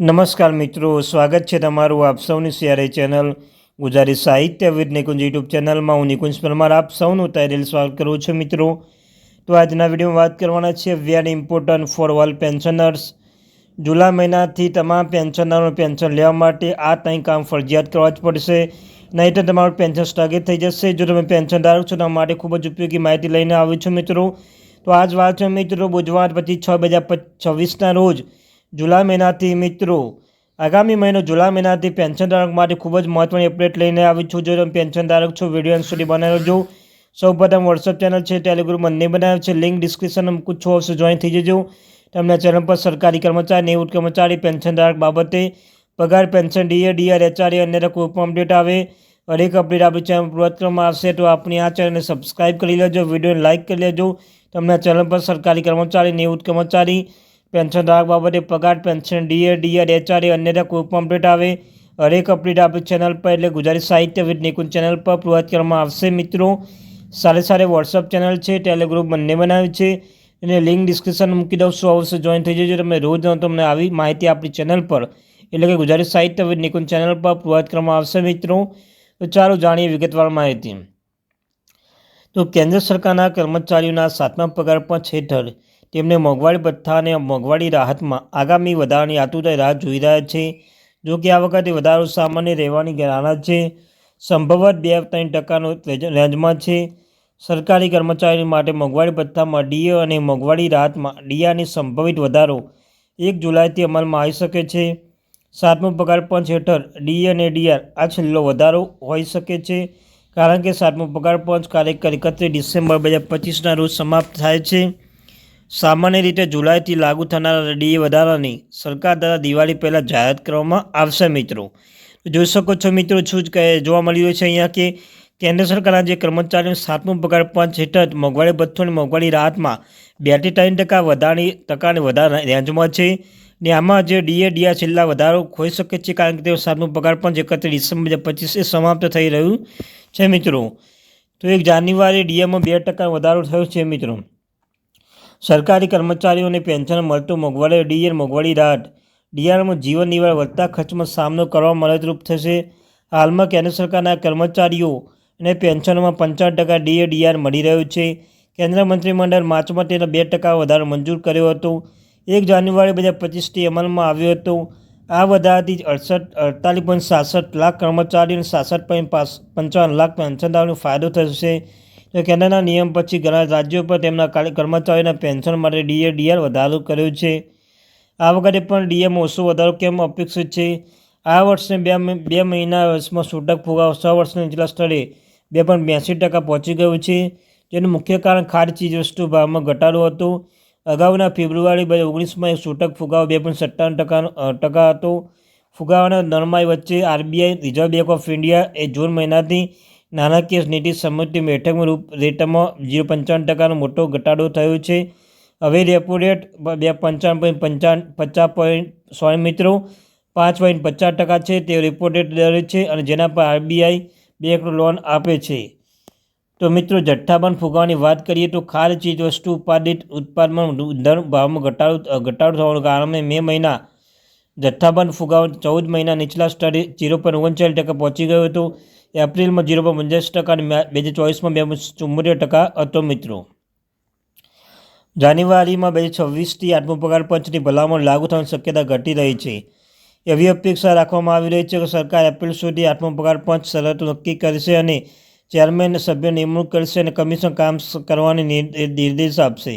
નમસ્કાર મિત્રો, સ્વાગત છે તમારું આપ સૌની સિયારે ચેનલ ગુજરાતી સાહિત્ય વિદ નિકુંજ યુટ્યુબ ચેનલમાં. હું નિકુંજ પરમાર, આપ સૌનું તૈરેલ સ્વાગત કરું છું મિત્રો. તો આજના વિડીયોમાં વાત કરવાના છે very important for all pensioners. Jhula મહિનાથી તમામ પેન્શનરોનું પેન્શન લેવા માટે આ ત્રણ કામ ફરજિયાત કરવા જ પડશે. નહીં તો તમારું પેન્શન સ્થગિત થઈ જશે. જો તમે પેન્શન ધારક છો તમારા માટે ખૂબ જ ઉપયોગી માહિતી લઈને આવ્યું છું મિત્રો. તો આજ વાત છે મિત્રો, બુધવાર પછી છ બે હજાર છવ્વીસના રોજ જુલાઈ મહિનાથી મિત્રો, આગામી મહિનો જુલાઈ મહિનાથી પેન્શન ધારક માટે ખૂબ જ મહત્વની અપડેટ લઈને આવી છું. જો તમે પેન્શન ધારક છો, વીડિયો અંત સુધી બનાવી જો સૌપ્રથમ વોટ્સઅપ ચેનલ છે ટેલિગ્રુપ બંને બનાવ્યું છે. લિંક ડિસ્ક્રિપ્શન મૂકું છું આવશે જોઈન થઈ જજો. તમને ચેનલ પર સરકારી કર્મચારી, નિવૃત્ત કર્મચારી, પેન્શન ધારક બાબતે પગાર, પેન્શન ડીએ ડીઆર એચઆરએ અન્ય કોઈ પણ અપડેટ આવે, હરેક અપડેટ આપણી ચેનલ પૂર્વત આવશે. તો આપણી આ ચેનલને સબસ્ક્રાઈબ કરી લેજો, વિડીયોને લાઇક કરી લેજો. તમને ચેનલ પર સરકારી કર્મચારી, નિવૃત્ત કર્મચારી પેન્શન ધારક બાબતે પગાર, પેન્શન, ડીએ, ડીઆર, એચઆરએ અન્ય કોઈ પણ અપડેટ આવે, હરેક અપડેટ આપણી ચેનલ પર એટલે ગુજરાતી સાહિત્ય વિદ નિકુંજ ચેનલ પર પૂર્વત કરવામાં આવશે. મિત્રો, સાથે સાથે વોટ્સઅપ ચેનલ છે ટેલિગ્રુપ બંને બનાવ્યું છે. એને લિંક ડિસ્ક્રિપ્શન મૂકી દઉં છું અવશ્ય જોઈન થઈ જજો. તમે રોજ તમને આવી માહિતી આપણી ચેનલ પર. એટલે કે ગુજરાતી સાહિત્ય વિદ નિકુંજ ચેનલ પર પૂર્વત કરવામાં આવશે, મિત્રો. તો ચાલો જાણીએ વિગતવાર માહિતી. તો કેન્દ્ર સરકારના કર્મચારીઓના સાતમા પગાર પણ હેઠળ તેમને મોંઘવારી ભથ્થા અને મોંઘવારી રાહતમાં આગામી વધારાની આતુરતાએ રાહ જોઈ રહ્યા છે. જો કે આ વખતે વધારો સામાન્ય રહેવાની ધારણા છે. સંભવત બે ત્રણ ટકાનો રેન્જમાં છે. સરકારી કર્મચારીઓ માટે મોંઘવારી ભથ્થામાં ડીએ અને મોંઘવારી રાહતમાં ડીઆની સંભવિત વધારો એક જુલાઈથી અમલમાં આવી શકે છે. સાતમો પગાર પંચ હેઠળ ડીએ અને ડીઆર આ છેલ્લો વધારો હોઈ શકે છે, કારણ કે સાતમો પગાર પંચ કાર્યકર એકત્રીસ ડિસેમ્બર બે હજાર પચીસના રોજ સમાપ્ત થાય છે. સામાન્ય રીતે જુલાઈથી લાગુ થનારા ડીએ વધારાની સરકાર દ્વારા દિવાળી પહેલાં જાહેરાત કરવામાં આવશે મિત્રો. જોઈ શકો છો મિત્રો, શું જ કહે, જોવા મળી રહ્યું છે અહીંયા કે કેન્દ્ર સરકારના જે કર્મચારીઓ સાતમું પગાર પંચ હેઠળ મોંઘવારી ભથ્થોની મોંઘવારી રાહતમાં બેથી ત્રણ ટકા વધારાની ટકાની વધારા રેન્જમાં છે. ને આમાં જે ડીએ, ડીઆર છેલ્લા વધારો હોઈ શકે છે કારણ કે તેઓ સાતમું પગાર પણ એકત્રીસ ડિસેમ્બર બે પચીસે સમાપ્ત થઈ રહ્યું છે મિત્રો. તો એક જાન્યુઆરી ડીએમાં બે ટકા વધારો થયો છે મિત્રો. સરકારી કર્મચારીઓને પેન્શન મળતું મોંઘવારી ડીએર મોંઘવારી રાહત. ડીઆરમાં જીવન નિવાર વધતા ખર્ચમાં સામનો કરવા મદદરૂપ થશે. હાલમાં કેન્દ્ર સરકારના કર્મચારીઓ અને પેન્શનોમાં પંચાવન ટકા ડીએ ડીઆર મળી રહ્યું છે. કેન્દ્ર મંત્રીમંડળ માર્ચમાં તેનો બે ટકા વધારો મંજૂર કર્યો હતો. એક જાન્યુઆરી બે હજાર પચીસથી અમલમાં આવ્યો હતો. આ વધારાથી અડસઠ, અડતાલીસ પોઈન્ટ સાસઠ લાખ કર્મચારીઓને સાસઠ પોઈન્ટ પંચાવન લાખ પેન્શનદારોને ફાયદો થશે. તો કેન્દ્રના નિયમ પછી ઘણા રાજ્યો પર તેમના કર્મચારીઓના પેન્શન માટે ડીએ, ડીઆર વધારો કર્યો છે. આ વખતે પણ ડીએમ ઓછો વધારો કેમ અપેક્ષિત છે? આ વર્ષે બે બે મહિના વર્ષમાં છૂટક ફુગાવો છ વર્ષના નીચલા સ્તરે બે પોઈન્ટ બ્યાસી ટકા પહોંચી ગયું છે. જેનું મુખ્ય કારણ ખાદ ચીજવસ્તુ ભાવમાં ઘટાડો હતો. અગાઉના ફેબ્રુઆરી બે ઓગણીસમાં એક છૂટક ફુગાવો બે પોઈન્ટ સત્તાવન ટકા ટકા હતો. ફુગાવાના નરમાઈ વચ્ચે RBI reserve bank of India એ જૂન મહિનાથી નાણાકીય નીતિ સમિતિ બેઠકમાં રૂપ રેટમાં ઝીરો પંચાવન ટકાનો મોટો ઘટાડો થયો છે. હવે રેપો રેટ બે પંચાવન પોઈન્ટ પંચાવન, પચાસ પોઈન્ટ સોળ મિત્રો, પાંચ પોઈન્ટ પચાસ ટકા છે તે રેપો રેટ દરે છે અને જેના પર આરબીઆઈ બેંક લોન આપે છે. તો મિત્રો, જથ્થાબંધ ફુગાવાની વાત કરીએ તો ખાર ચીજ વસ્તુ ઉત્પાદિત ઉત્પાદનમાં ભાવમાં ઘટાડો ઘટાડો થવાનું કારણે મે મહિના જથ્થાબંધ ફુગાવો ચૌદ મહિના નીચલા સ્તરે જીરો પોઈન્ટ ઓગણચાલીસ ટકા પહોંચી ગયું હતું. એપ્રિલમાં ઝીરો પોઈન્ટ પંચ્યાસી ટકા અને બે હજાર ચોવીસમાં બે ચુમ્મોતેર ટકા હતો મિત્રો. જાન્યુઆરીમાં બે હજાર છવ્વીસથી આઠમો પગાર પંચની ભલામણ લાગુ થવાની શક્યતા ઘટી રહી છે. એવી અપેક્ષા રાખવામાં આવી રહી છે કે સરકાર એપ્રિલ સુધી આઠમો પગાર પંચ શરતો નક્કી કરશે અને ચેરમેન સભ્ય નિમણૂક કરશે અને કમિશન કામ કરવાની નિર્દેશ આપશે.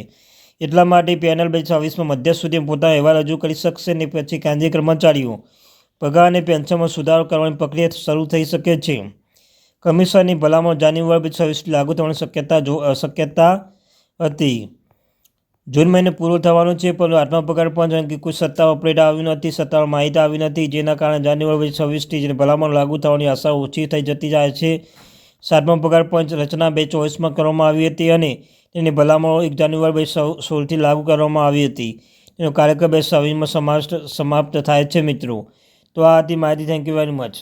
એટલા માટે પેનલ બે છવ્વીસમાં મધ્ય સુધી પોતાનો અહેવાલ રજૂ કરી શકશે અને પછી કેન્દ્રીય કર્મચારીઓ પગાર અને પેન્શનમાં સુધારો કરવાની પ્રક્રિયા શરૂ થઈ શકે છે. કમિશનની ભલામણ જાન્યુઆરી છવ્વીસ લાગુ થવાની શક્યતા જો શક્યતા હતી. જૂન મહિને પૂરો થવાનો છે, પરંતુ આઠમા પગાર પંચ અંગે કોઈ સત્તા અપડેટ આવ્યું નથી, સત્તાવાર માહિતી આવી નથી, જેના કારણે જાન્યુઆરી છવ્વીસથી જેને ભલામણ લાગુ થવાની આશા ઓછી થઈ જતી જાય છે. સાતમા પગાર પંચ રચના બે ચોવીસમાં કરવામાં આવી હતી અને તેની ભલામણો એક જાન્યુઆરી બે સોળથી લાગુ કરવામાં આવી હતી. તેનો કાર્યક્રમ બે છવ્વીસમાં સમાપ્ત સમાપ્ત થાય છે મિત્રો. તો આ હતી માહિતી. Thank you very much